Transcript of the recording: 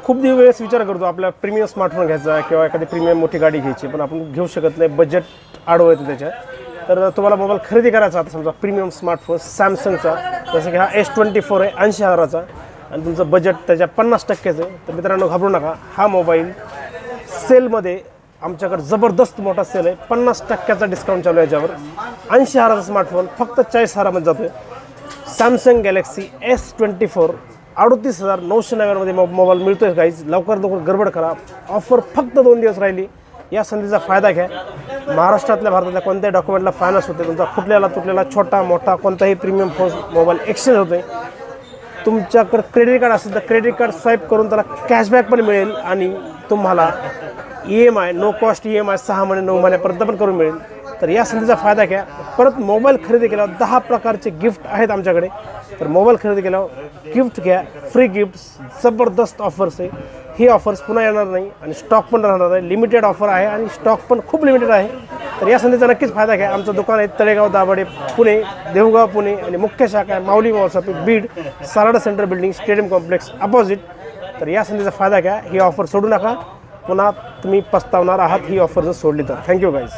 खूप वेळेस विचार करतो आपल्या प्रीमियम स्मार्टफोन घ्यायचा किंवा एखादी प्रीमियम मोठी गाडी घ्यायची पण आपण घेऊ शकत नाही. बजेट आडवं येतं त्याच्यात. तर तुम्हाला मोबाईल खरेदी करायचा आता समजा प्रीमियम स्मार्टफोन सॅमसंगचा जसं की हा एस ट्वेंटी फोर आहे ऐंशी हजाराचा. आणि तुमचं बजेट त्याच्या पन्नास टक्क्याचं आहे. तर मित्रांनो घाबरू नका. हा मोबाईल सेलमध्ये आमच्याकडे जबरदस्त मोठा सेल आहे. पन्नास टक्क्याचा डिस्काउंट चालू आहे याच्यावर. ऐंशी हजाराचा स्मार्टफोन फक्त चाळीस हजारामध्ये जातो आहे Samsung Galaxy S twenty four अडतीस हजार नऊशे नव्याण्णवमध्ये मो मोबाईल मिळतोय काहीच लवकर लवकर गडबड करा. ऑफर फक्त दोन दिवस राहिली. या संधीचा फायदा घ्या. महाराष्ट्रातल्या भारतातल्या कोणत्याही डॉक्युमेंटला फायनान्स होते तुमचा फुटलेला तुटलेला छोटा मोठा कोणताही प्रीमियम फोन मोबाईल एक्सचेंज होते तुमच्याकडे क्रेडिट कार्ड असेल तर क्रेडिट कार्ड स्वाईप करून त्याला कॅशबॅक पण मिळेल आणि तुम्हाला E M I no cost E M I सहा महिने नऊ महिन्यापर्यंत पण करून मिळेल. तर या संधीचा फायदा घ्या. परत मोबाईल खरेदी केल्यावर दहा प्रकारचे गिफ्ट आहेत आमच्याकडे. तर मोबाईल खरेदी केल्यावर गिफ्ट घ्या. फ्री गिफ्ट्स जबरदस्त ऑफर्स आहे. ही ऑफर्स पुन्हा येणार नाही आणि स्टॉक पण राहणार आहे. लिमिटेड ऑफर आहे आणि स्टॉक पण खूप लिमिटेड आहे. तर या संधीचा नक्कीच फायदा घ्या. आमचं दुकान आहे तळेगाव दाभाडे पुणे देहूगाव पुणे आणि मुख्य शाखा आहे Mauli mall Beed Sarada centre building stadium complex opposite तर या संधीचा फायदा घ्या. ही ऑफर सोडू नका. पुन्हा तुम्ही पस्तावणार आहात. ही ऑफर जर सोडली तर. Thank you guys